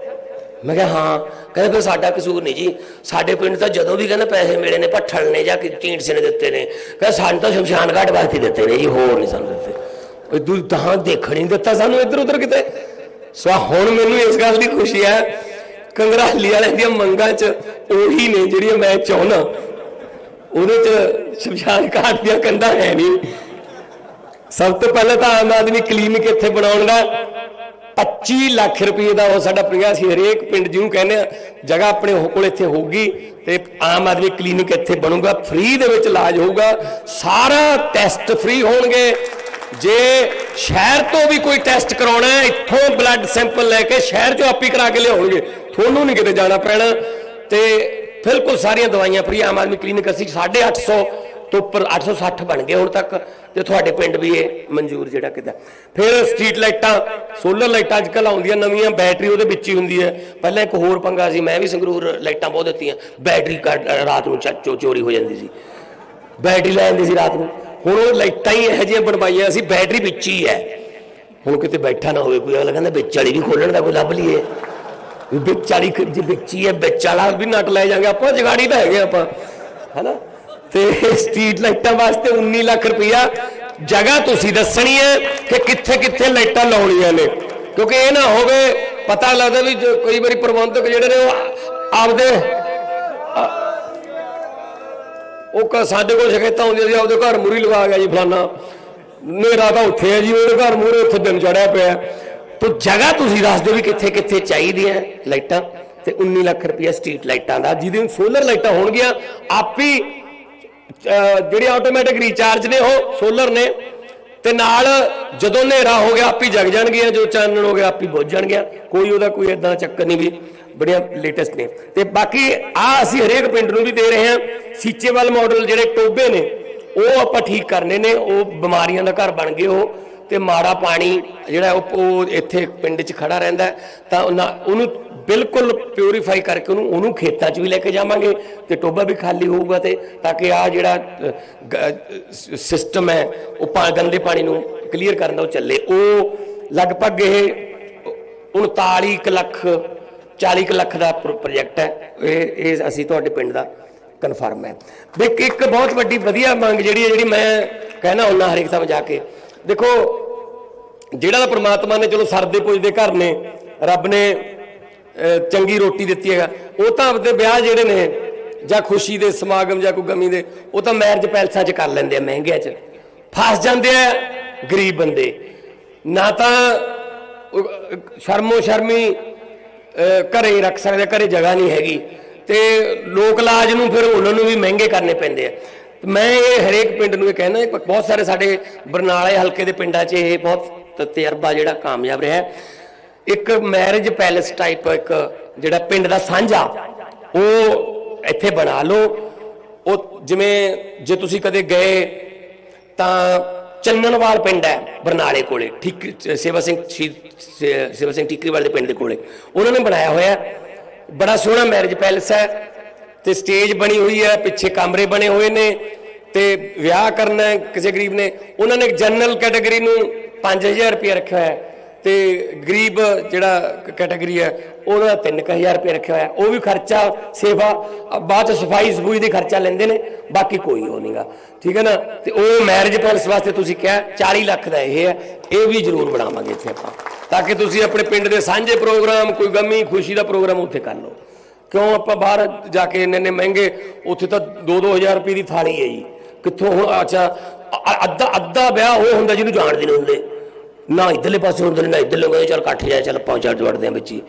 ਮੈਂ ਕਿਹਾ, ਹਾਂ। ਕਹਿੰਦੇ, ਫਿਰ ਸਾਡਾ ਕਸੂਰ ਨਹੀਂ ਜੀ। ਸਾਡੇ ਪਿੰਡ ਤਾਂ ਜਦੋਂ ਵੀ ਕਹਿੰਦੇ ਪੈਸੇ ਮਿਲੇ ਨੇ, ਭੱਠਲ ਨੇ ਜਾਂ ਕਿ ਨੇ ਦਿੱਤੇ ਨੇ, ਕਹਿੰਦਾ ਸਾਨੂੰ ਤਾਂ ਸ਼ਮਸ਼ਾਨ ਘਾਟ ਵਾਸਤੇ ਦਿੱਤੇ ਨੇ ਜੀ, ਹੋਰ ਨਹੀਂ ਸਾਨੂੰ ਦਿੱਤੇ। ਉਹ ਦੂ ਤਾਂ ਦੇਖਣ ਨਹੀਂ ਦਿੱਤਾ ਸਾਨੂੰ ਇੱਧਰ ਉੱਧਰ ਕਿਤੇ। ਸੋ ਹੁਣ ਮੈਨੂੰ ਇਸ ਗੱਲ ਦੀ ਖੁਸ਼ੀ ਹੈ, ਕੰਗਰਾਲੀ ਵਾਲਿਆਂ ਦੀਆਂ ਮੰਗਾਂ 'ਚ ਉਹੀ ਨੇ ਜਿਹੜੀਆਂ ਮੈਂ ਚਾਹੁੰਦਾ। ਉਹਦੇ 'ਚ ਸ਼ਮਸ਼ਾਨ ਘਾਟ ਦੀਆਂ ਕੰਧਾਂ ਹੈ ਨਹੀਂ। ਸਭ ਤੋਂ ਪਹਿਲਾਂ ਤਾਂ ਆਮ ਆਦਮੀ ਕਲੀਨਿਕ ਇੱਥੇ ਬਣਾਉਣ ਦਾ 25 ਲੱਖ ਰੁਪਏ ਦਾ ਉਹ ਸਾਡਾ ਪ੍ਰਿਆ ਸੀ, ਹਰੇਕ ਪਿੰਡ ਜਿਹਨੂੰ ਕਹਿੰਦੇ ਆ, ਜਗ੍ਹਾ ਆਪਣੇ ਕੋਲ ਇੱਥੇ ਹੋਊਗੀ ਤੇ ਆਮ ਆਦਮੀ ਕਲੀਨਿਕ ਇੱਥੇ ਬਣੂਗਾ, ਫ੍ਰੀ ਦੇ ਵਿੱਚ ਇਲਾਜ ਹੋਊਗਾ, ਸਾਰਾ ਟੈਸਟ ਫ੍ਰੀ ਹੋਣਗੇ। ਜੇ ਸ਼ਹਿਰ ਤੋਂ ਵੀ ਕੋਈ ਟੈਸਟ ਕਰਾਉਣਾ ਹੈ, ਇੱਥੋਂ ਬਲੱਡ ਸੈਂਪਲ ਲੈ ਕੇ ਸ਼ਹਿਰ ਚੋਂ ਆਪੀ ਕਰਾ ਕੇ ਲਿਆਉਣਗੇ। ਤੁਹਾਨੂੰ ਨਹੀਂ ਕਿਤੇ ਜਾਣਾ ਪੈਣਾ। ਤੇ ਬਿਲਕੁਲ ਸਾਰੀਆਂ ਦਵਾਈਆਂ ਫ੍ਰੀ ਆਮ ਆਦਮੀ ਕਲੀਨਿਕ ਅਸੀਂ 850 ਤੋਂ ਉੱਪਰ 860 ਬਣ ਗਏ ਹੁਣ ਤੱਕ। ਤੇ ਤੁਹਾਡੇ ਪਿੰਡ ਵੀ ਇਹ ਮਨਜ਼ੂਰ ਜਿਹੜਾ ਕਿਦਾ ਫਿਰ ਸਟਰੀਟ ਲਾਈਟਾਂ ਸੋਲਰ ਲਾਈਟਾਂ ਅੱਜ ਕੱਲ੍ਹ ਆਉਂਦੀਆਂ ਨਵੀਆਂ ਬੈਟਰੀ ਉਹਦੇ ਵਿੱਚ ਹੀ ਹੁੰਦੀ ਹੈ। ਪਹਿਲਾਂ ਇੱਕ ਹੋਰ ਪੰਗਾ ਸੀ, ਮੈਂ ਵੀ ਸੰਗਰੂਰ ਲਾਈਟਾਂ ਬਹੁਤ ਦਿੱਤੀਆਂ। ਬੈਟਰੀ ਕੱਢ- ਰਾਤ ਨੂੰ ਚੋ- ਚੋਰੀ ਹੋ ਜਾਂਦੀ ਸੀ। ਬੈਟਰੀ ਲੈ ਜਾਂਦੀ ਸੀ ਰਾਤ ਨੂੰ। ਹੁਣ ਉਹ ਲਾਈਟਾਂ ਹੀ ਇਹੋ ਜਿਹੀਆਂ ਬਣਵਾਈਆਂ ਸੀ, ਬੈਟਰੀ ਵਿੱਚ ਹੀ ਹੈ। ਹੁਣ ਕਿਤੇ ਬੈਠਾ ਨਾ ਹੋਵੇ, ਕੋਈ ਅਗਲਾ ਕਹਿੰਦਾ ਵਿੱਚ ਵਾਲੀ ਵੀ ਖੋਲਣ ਦਾ ਕੋਈ ਲੱਭ ਲਈਏ। ਵਿੱਚ ਵਾਲੀ ਜੇ ਵਿੱਚ ਹੀ ਹੈ, ਵਿੱਚ ਵਾਲਾ ਵੀ ਨਟ ਲੈ ਜਾਾਂਗੇ, ਆਪਾਂ ਜਗਾੜੀ ਤਾਂ ਹੈਗੇ ਆਪਾਂ, ਹੈਨਾ? ਤੇ ਸਟਰੀਟ ਲਾਈਟਾਂ ਵਾਸਤੇ 19 ਲੱਖ ਰੁਪਇਆ ਜਗ੍ਹਾ ਤੁਸੀਂ ਦੱਸਣੀ ਹੈ ਕਿ ਕਿੱਥੇ ਕਿੱਥੇ ਲਾਈਟਾਂ ਲਾਉਣੀਆਂ ਨੇ। ਕਿਉਂਕਿ ਇਹ ਨਾ ਹੋਵੇ, ਪਤਾ ਲੱਗਦਾ ਵੀ ਕਈ ਵਾਰੀ ਪ੍ਰਬੰਧਕ ਜਿਹੜੇ ਨੇ ਉਹ ਆਪਦੇ ਉਹ ਕ- ਸਾਡੇ ਕੋਲ ਸ਼ਿਕਾਇਤਾਂ ਹੁੰਦੀਆਂ ਸੀ, ਆਪਦੇ ਘਰ ਮੂਰੀ ਲਵਾ ਗਿਆ ਜੀ ਫਲਾਨਾ। ਮੇਰਾ ਤਾਂ ਉੱਥੇ ਹੈ ਜੀ, ਉਹਦੇ ਘਰ ਮੂਰੇ ਉੱਥੇ ਦਿਨ ਚੜਿਆ ਪਿਆ। ਤੋ ਜਗ੍ਹਾ ਤੁਸੀਂ ਦੱਸ ਦਿਓ ਵੀ ਕਿੱਥੇ ਕਿੱਥੇ ਚਾਹੀਦੀਆਂ ਲਾਈਟਾਂ ਤੇ 19 ਲੱਖ ਰੁਪਇਆ ਸਟਰੀਟ ਲਾਈਟਾਂ ਦਾ। ਜਿਹਦੇ ਸੋਲਰ ਲਾਈਟਾਂ ਹੋਣਗੀਆਂ, ਆਪੀ ਅਹ, ਜਿਹੜੇ ਆਟੋਮੈਟਿਕ ਰੀਚਾਰਜ ਨੇ ਉਹ ਸੋਲਰ ਨੇ। ਤੇ ਨਾਲ ਜਦੋਂ ਹਨੇਰਾ ਹੋ ਗਿਆ, ਆਪੀ ਜਗ ਜਾਣਗੀਆਂ, ਜੋ ਚਾਨਣ ਹੋ ਗਿਆ, ਆਪੀ ਬੁੱਝ ਜਾਣਗੀਆਂ। ਕੋਈ ਉਹਦਾ ਕੋਈ ਇਦਾਂ ਚੱਕਰ ਨਹੀਂ ਵੀ ਬੜੀਆਂ ਲੇਟੈਸਟ ਨੇ। ਤੇ ਬਾਕੀ ਆ ਅਸੀਂ ਹਰੇਕ ਪਿੰਡ ਨੂੰ ਵੀ ਦੇ ਰਹੇ ਹਾਂ। ਸੀਚੇਵਾਲ ਮਾਡਲ ਜਿਹੜੇ ਟੋਬੇ ਨੇ, ਉਹ ਆਪਾਂ ਠੀਕ ਕਰਨੇ ਨੇ। ਉਹ ਬਿਮਾਰੀਆਂ ਦਾ ਘਰ ਬਣ ਗਏ ਉਹ। ਤੇ ਮਾੜਾ ਪਾਣੀ ਜਿਹੜਾ ਉਹ ਉਹ ਇੱਥੇ ਪਿੰਡ 'ਚ ਖੜਾ ਰਹਿੰਦਾ ਤਾਂ ਉਹਨਾਂ- ਉਹਨੂੰ ਬਿਲਕੁਲ ਪਿਉਰੀਫਾਈ ਕਰਕੇ ਉਹਨੂੰ ਉਹਨੂੰ ਖੇਤਾਂ 'ਚ ਵੀ ਲੈ ਕੇ ਜਾਵਾਂਗੇ। ਤੇ ਟੋਬਾ ਵੀ ਖਾਲੀ ਹੋਊਗਾ ਤੇ ਤਾਂ ਕਿ ਆ ਜਿਹੜਾ ਸਿਸਟਮ ਹੈ, ਉਹ ਪਾ ਗੰਦੇ ਪਾਣੀ ਨੂੰ ਕਲੀਅਰ ਕਰਨ ਦਾ ਉਹ ਚੱਲੇ। ਉਹ ਲਗਭਗ ਇਹ 39 ਕੁ ਲੱਖ 40 ਕੁ ਲੱਖ ਦਾ ਪ੍ਰੋਜੈਕਟ ਹੈ। ਇਹ ਇਹ ਅਸੀਂ ਤੁਹਾਡੇ ਪਿੰਡ ਦਾ ਕਨਫਰਮ ਹੈ। ਵੀ ਇੱਕ- ਇੱਕ ਬਹੁਤ ਵੱਡੀ, ਵਧੀਆ ਮੰਗ ਜਿਹੜੀ ਹੈ, ਜਿਹੜੀ ਮੈਂ ਕਹਿਣਾ ਹੁੰਦਾ ਹਰੇਕ ਥਾਂ ਜਾ ਕੇ। ਦੇਖੋ, ਜਿਹੜਾ ਤਾਂ ਪ੍ਰਮਾਤਮਾ ਨੇ ਚਲੋ ਸਰਦੇ ਪੁੱਜਦੇ ਘਰ ਨੇ, ਰੱਬ ਨੇ ਚੰਗੀ ਰੋਟੀ ਦਿੱਤੀ ਹੈਗਾ। ਉਹ ਤਾਂ ਆਪਦੇ ਵਿਆਹ ਜਿਹੜੇ ਨੇ, ਜਾਂ ਖੁਸ਼ੀ ਦੇ ਸਮਾਗਮ ਜਾਂ ਕੋਈ ਗਮੀ ਦੇ, ਉਹ ਤਾਂ ਮੈਰਿਜ ਪੈਲਸਾਂ 'ਚ ਕਰ ਲੈਂਦੇ ਆ ਮਹਿੰਗਿਆਂ 'ਚ। ਫਸ ਜਾਂਦੇ ਆ ਗਰੀਬ ਬੰਦੇ। ਨਾ ਤਾਂ ਸ਼ਰਮੋ ਸ਼ਰਮੀ ਘਰੇ ਹੀ ਰੱਖ ਸਕਦੇ ਘਰੇ ਜਗ੍ਹਾ ਨਹੀਂ ਹੈਗੀ। ਤੇ ਲੋਕ ਇਲਾਜ ਨੂੰ ਫਿਰ ਉਹਨਾਂ ਨੂੰ ਵੀ ਮਹਿੰਗੇ ਕਰਨੇ ਪੈਂਦੇ ਆ। ਮੈਂ ਇਹ ਹਰੇਕ ਪਿੰਡ ਨੂੰ ਇਹ ਕਹਿੰਦਾ ਕਿ ਬਹੁਤ ਸਾਰੇ ਸਾਡੇ ਬਰਨਾਲੇ ਹਲਕੇ ਦੇ ਪਿੰਡਾਂ 'ਚ ਇਹ ਬਹੁਤ ਤਜਰਬਾ ਜਿਹੜਾ ਕਾਮਯਾਬ ਰਿਹਾ। ਇੱਕ ਮੈਰਿਜ ਪੈਲੇਸ ਟਾਈਪ ਇੱਕ ਜਿਹੜਾ ਪਿੰਡ ਦਾ ਸਾਂਝਾ, ਉਹ ਇੱਥੇ ਬਣਾ ਲਓ। ਉਹ ਜਿਵੇਂ ਜੇ ਤੁਸੀਂ ਕਦੇ ਗਏ ਤਾਂ ਚੰਨਣਵਾਲ ਪਿੰਡ ਹੈ, ਬਰਨਾਲੇ ਕੋਲੇ, ਠੀਕ, ਸੇਵਾ ਸਿੰਘ ਸ਼ਹੀਦ ਸੇ- ਸੇਵਾ ਸਿੰਘ ਠੀਕਰੀਵਾਲ ਦੇ ਪਿੰਡ ਦੇ ਕੋਲੇ। ਉਹਨਾਂ ਨੇ ਬਣਾਇਆ ਹੋਇਆ ਬੜਾ ਸੋਹਣਾ ਮੈਰਿਜ ਪੈਲੇਸ ਹੈ। ਤੇ ਸਟੇਜ ਬਣੀ ਹੋਈ ਹੈ, ਪਿੱਛੇ ਕਮਰੇ ਬਣੇ ਹੋਏ ਨੇ। ਤੇ ਵਿਆਹ ਕਰਨਾ ਕਿਸੇ ਗਰੀਬ ਨੇ। ਉਹਨਾਂ ਨੇ ਜਨਰਲ ਕੈਟਾਗਰੀ ਨੂੰ 5000 ਰੁਪਏ ਰੱਖਿਆ ਹੋਇਆ ਹੈ। ਤੇ ਗਰੀਬ ਜਿਹੜਾ ਕੈਟਾਗਰੀ ਹੈ ਉਹਨਾਂ ਦਾ 3000 ਰੁਪਏ ਰੱਖਿਆ ਹੋਇਆ। ਉਹ ਵੀ ਖਰਚਾ ਸੇਵਾ ਬਾਅਦ ਚ ਸਫ਼ਾਈ ਸਫੂਈ ਦੇ ਖਰਚਾ ਲੈਂਦੇ ਨੇ, ਬਾਕੀ ਕੋਈ ਉਹ ਨਹੀਂਗਾ ਠੀਕ ਹੈ ਨਾ? ਤੇ ਉਹ ਮੈਰਿਜ ਪੈਲਸ ਵਾਸਤੇ ਤੁਸੀਂ ਕਿਹਾ 40 ਲੱਖ ਦਾ ਇਹ ਹੈ। ਇਹ ਵੀ ਜ਼ਰੂਰ ਬਣਾਵਾਂਗੇ ਇੱਥੇ ਆਪਾਂ। ਤਾਂ ਕਿ ਤੁਸੀਂ ਆਪਣੇ ਪਿੰਡ ਦੇ ਸਾਂਝੇ ਪ੍ਰੋਗਰਾਮ ਕੋਈ ਗਮੀ, ਖੁਸ਼ੀ ਦਾ ਪ੍ਰੋਗਰਾਮ ਉੱਥੇ ਕਰ ਲਓ। ਕਿਉਂ ਆਪਾਂ ਬਾਹਰ ਜਾ ਕੇ ਇੰਨੇ ਇੰਨੇ ਮਹਿੰਗੇ, ਉੱਥੇ ਤਾਂ 2-2000 ਰੁਪਏ ਦੀ ਥਾਲੀ ਹੈ ਜੀ। ਕਿੱਥੋਂ ਹੁਣ, ਅੱਛਾ ਅੱਧਾ ਅੱਧਾ ਵਿਆਹ ਉਹ ਹੁੰਦਾ ਜਿਹਨੂੰ ਜਾਣਦੇ ਨਹੀਂ ਹੁੰਦੇ। ਨਾ ਇਧਰਲੇ ਪਾਸੇ ਹੁੰਦੇ ਨੇ ਨਾ ਇਧਰਲੇ ਕਹਿੰਦੇ ਚੱਲ ਇਕੱਠ ਜਾਏ, ਚੱਲ ਪਹੁੰਚ ਜਾ ਜੋੜਦੇ ਆ ਵਿੱਚ ਹੀ।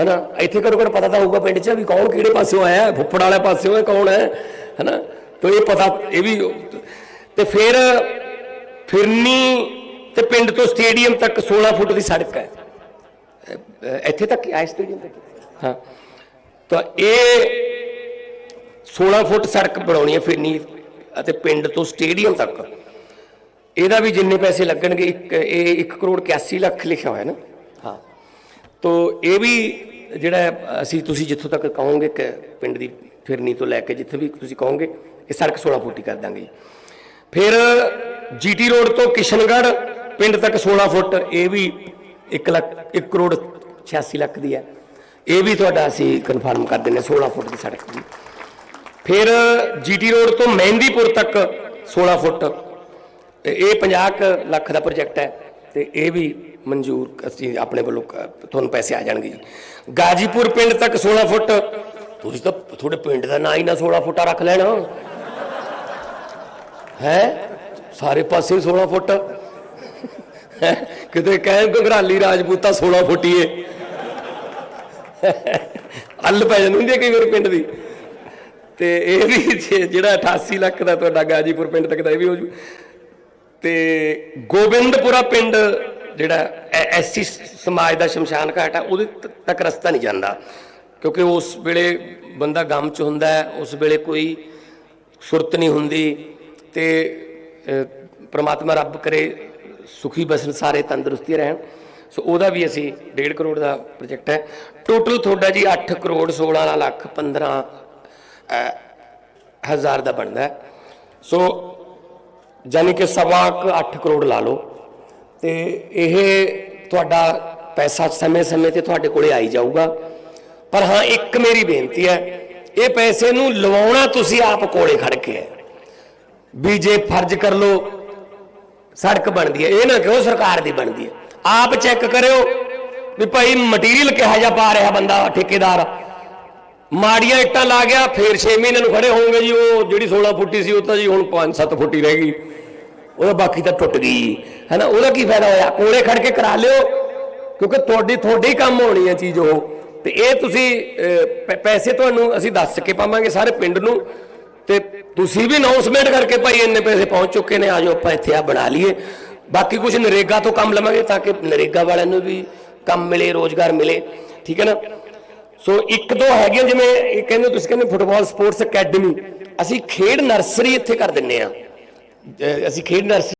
ਹਨਾ? ਇੱਥੇ ਘੱਟੋ ਘੱਟ ਪਤਾ ਤਾਂ ਹੋਊਗਾ ਪਿੰਡ 'ਚ ਵੀ ਕੌਣ ਕਿਹੜੇ ਪਾਸਿਓਂ ਆਇਆ, ਫੁੱਫੜ ਵਾਲੇ ਪਾਸਿਓਂ ਹੈ, ਕੌਣ ਹੈ, ਹਨਾ? ਤੇ ਇਹ ਪਤਾ, ਇਹ ਵੀ ਤੇ ਫਿਰ ਫਿਰਨੀ ਤੇ ਪਿੰਡ ਤੋਂ ਸਟੇਡੀਅਮ ਤੱਕ 16 ਫੁੱਟ ਦੀ ਸੜਕ ਹੈ। ਇੱਥੇ ਤੱਕ ਆਇਆ ਸਟੇਡੀਅਮ ਤੱਕ। ਹਾਂ। ਤਾਂ ਇਹ 16 ਫੁੱਟ ਸੜਕ ਬਣਾਉਣੀ ਹੈ ਫਿਰਨੀ ਅਤੇ ਪਿੰਡ ਤੋਂ ਸਟੇਡੀਅਮ ਤੱਕ। ਇਹਦਾ ਵੀ ਜਿੰਨੇ ਪੈਸੇ ਲੱਗਣਗੇ ਇੱਕ ਇਹ 1 ਕਰੋੜ 81 ਲੱਖ ਲਿਖਿਆ ਹੋਇਆ ਨਾ। ਹਾਂ। ਤੋ ਇਹ ਵੀ ਜਿਹੜਾ ਅਸੀਂ ਤੁਸੀਂ ਜਿੱਥੋਂ ਤੱਕ ਕਹੋਗੇ ਕਿ ਪਿੰਡ ਦੀ ਫਿਰਨੀ ਤੋਂ ਲੈ ਕੇ ਜਿੱਥੇ ਵੀ ਤੁਸੀਂ ਕਹੋਗੇ ਇਹ ਸੜਕ 16 ਫੁੱਟ ਹੀ ਕਰ ਦਾਂਗੇ ਜੀ। ਫਿਰ ਜੀਟੀ ਰੋਡ ਤੋਂ ਕਿਸ਼ਨਗੜ੍ਹ ਪਿੰਡ ਤੱਕ 16 ਫੁੱਟ ਇਹ ਵੀ 1 ਲੱਖ 1 ਕਰੋੜ 86 ਲੱਖ ਦੀ ਹੈ। ਇਹ ਵੀ ਤੁਹਾਡਾ ਅਸੀਂ ਕਨਫਰਮ ਕਰ ਦਿੰਨੇ 16 ਫੁੱਟ ਦੀ ਸੜਕ ਦੀ। ਫਿਰ ਜੀਟੀ ਰੋਡ ਤੋਂ ਮਹਿੰਦੀਪੁਰ ਤੱਕ 16 ਫੁੱਟ ਤੇ ਇਹ 50 ਕੁ ਲੱਖ ਦਾ ਪ੍ਰੋਜੈਕਟ ਹੈ ਤੇ ਇਹ ਵੀ ਮਨਜ਼ੂਰ ਅਸੀਂ ਆਪਣੇ ਵੱਲੋਂ ਤੁਹਾਨੂੰ ਪੈਸੇ ਆ ਜਾਣਗੇ ਜੀ। ਗਾਜੀਪੁਰ ਪਿੰਡ ਤੱਕ 16 ਫੁੱਟ। ਤੁਸੀਂ ਤਾਂ ਤੁਹਾਡੇ ਪਿੰਡ ਦਾ ਨਾਂ ਹੀ ਨਾ 16 ਫੁੱਟਾ ਰੱਖ ਲੈਣਾ। ਹੈ? ਸਾਰੇ ਪਾਸੇ 16 ਫੁੱਟ। ਹੈਂ? ਕਿਤੇ ਕਹਿ ਘਗਰਾਲੀ ਰਾਜਪੂਤਾ 16 ਫੁੱਟੀਏ ਅੱਲ ਪੈ ਜਾਂਦੀ ਹੁੰਦੀ ਹੈ ਕਈ ਵਾਰ ਪਿੰਡ ਦੀ। ਤੇ ਇਹ ਵੀ ਜਿਹੜਾ 88 ਲੱਖ ਦਾ ਤੁਹਾਡਾ ਗਾਜੀਪੁਰ ਪਿੰਡ ਤੱਕ ਦਾ ਇਹ ਵੀ ਹੋ ਜੂ। ਤੇ ਗੋਬਿੰਦਪੁਰਾ ਪਿੰਡ ਜਿਹੜਾ ਐਸਸੀ ਸਮਾਜ ਦਾ ਸ਼ਮਸ਼ਾਨ ਘਾਟ ਹੈ ਉਹਦੇ ਤੱਕ ਰਸਤਾ ਨਹੀਂ ਜਾਂਦਾ। ਕਿਉਂਕਿ ਉਸ ਵੇਲੇ ਬੰਦਾ ਗਮ ਚ ਹੁੰਦਾ ਹੈ ਉਸ ਵੇਲੇ ਕੋਈ ਸੁਰਤ ਨਹੀਂ ਹੁੰਦੀ ਤੇ ਅਹ, ਪ੍ਰਮਾਤਮਾ ਰੱਬ ਕਰੇ ਸੁਖੀ ਬਸਣ ਸਾਰੇ ਤੰਦਰੁਸਤੀ ਰਹਿਣ। ਸੋ ਉਹਦਾ ਵੀ ਅਸੀਂ 1.5 ਕਰੋੜ ਦਾ ਪ੍ਰੋਜੈਕਟ ਹੈ। ਟੋਟਲ ਤੁਹਾਡਾ ਜੀ 8 ਕਰੋੜ 16 ਲੱਖ 15 ਹਜ਼ਾਰ ਦਾ ਬਣਦਾ ਸੋ ਯਾਨੀ ਕਿ ਸਵਾ ਕੁ 8 ਕਰੋੜ ਲਾ ਲਓ। ਤੇ ਇਹ ਤੁਹਾਡਾ ਪੈਸਾ ਸਮੇਂ-ਸਮੇਂ ਤੇ ਤੁਹਾਡੇ ਕੋਲੇ ਆਈ ਜਾਊਗਾ। ਪਰ ਹਾਂ, ਇੱਕ ਮੇਰੀ ਬੇਨਤੀ ਹੈ, ਇਹ ਪੈਸੇ ਨੂੰ ਲਵਾਉਣਾ ਤੁਸੀਂ ਆਪ ਕੋਲੇ ਖੜ ਕੇ ਹੈ। ਵੀ ਜੇ ਫਰਜ਼ ਕਰ ਲਓ, ਸੜਕ ਬਣਦੀ ਹੈ, ਇਹ ਨਾ ਕਿਉਂ ਸਰਕਾਰ ਦੀ ਬਣਦੀ ਹੈ? ਆਪ ਚੈੱਕ ਕਰਿਓ ਵੀ ਭਾਈ ਮਟੀਰੀਅਲ ਕਿਹਾ ਜਾ ਪਾ ਰਿਹਾ ਬੰਦਾ, ਠੇਕੇਦਾਰ। ਮਾੜੀਆਂ ਇੱਟਾਂ ਲਾ ਗਿਆ, ਫੇਰ 6 ਮਹੀਨੇ ਨੂੰ ਖੜੇ ਹੋਣਗੇ ਜੀ, ਉਹ ਜਿਹੜੀ 16 ਫੁੱਟੀ ਸੀ, ਉਹ ਤਾਂ ਜੀ ਹੁਣ 5-7 ਫੁੱਟੀ ਰਹਿ ਗਈ। ਉਹਦਾ ਬਾਕੀ ਤਾਂ ਟੁੱਟ ਗਈ। ਹੈਨਾ, ਉਹਦਾ ਕੀ ਫਾਇਦਾ ਹੋਇਆ? ਕੋਲੇ ਖੜ ਕੇ ਕਰਾ ਲਿਓ, ਕਿਉਂਕਿ ਤੁਹਾਡੀ, ਤੁਹਾਡੇ ਹੀ ਕੰਮ ਹੋਣੀ ਹੈ ਚੀਜ਼ ਉਹ। ਤੇ ਇਹ ਤੁਸੀਂ ਪੈ- ਪੈਸੇ ਤੁਹਾਨੂੰ ਅਸੀਂ ਦੱਸ ਕੇ ਪਾਵਾਂਗੇ ਸਾਰੇ ਪਿੰਡ ਨੂੰ। ਤੇ ਤੁਸੀਂ ਵੀ ਅਨਾਉਂਸਮੈਂਟ ਕਰਕੇ ਭਾਈ ਇੰਨੇ ਪੈਸੇ ਪਹੁੰਚ ਚੁੱਕੇ ਨੇ, ਆਜੋ ਆਪਾਂ ਇੱਥੇ ਆ ਬਣਾ ਲਈਏ। ਬਾਕੀ ਕੁਝ ਨਰੇਗਾ ਤੋਂ ਕੰਮ ਲਵਾਂਗੇ ਤਾਂ ਕਿ ਨਰੇਗਾ ਵਾਲਿਆਂ ਨੂੰ ਵੀ ਕੰਮ ਮਿਲੇ, ਰੋਜ਼ਗਾਰ ਮਿਲੇ। ਠੀਕ ਹੈ ਨਾ? ਸੋ ਇੱਕ ਦੋ ਹੈਗੀਆਂ ਜਿਵੇਂ ਇਹ ਕਹਿੰਦੇ ਤੁਸੀਂ ਕਹਿੰਦੇ ਫੁੱਟਬਾਲ ਸਪੋਰਟਸ ਅਕੈਡਮੀ ਅਸੀਂ ਖੇਡ ਨਰਸਰੀ ਇੱਥੇ ਕਰ ਦਿੰਨੇ ਆ ਅਸੀਂ ਖੇਡ ਨਰਸਰੀ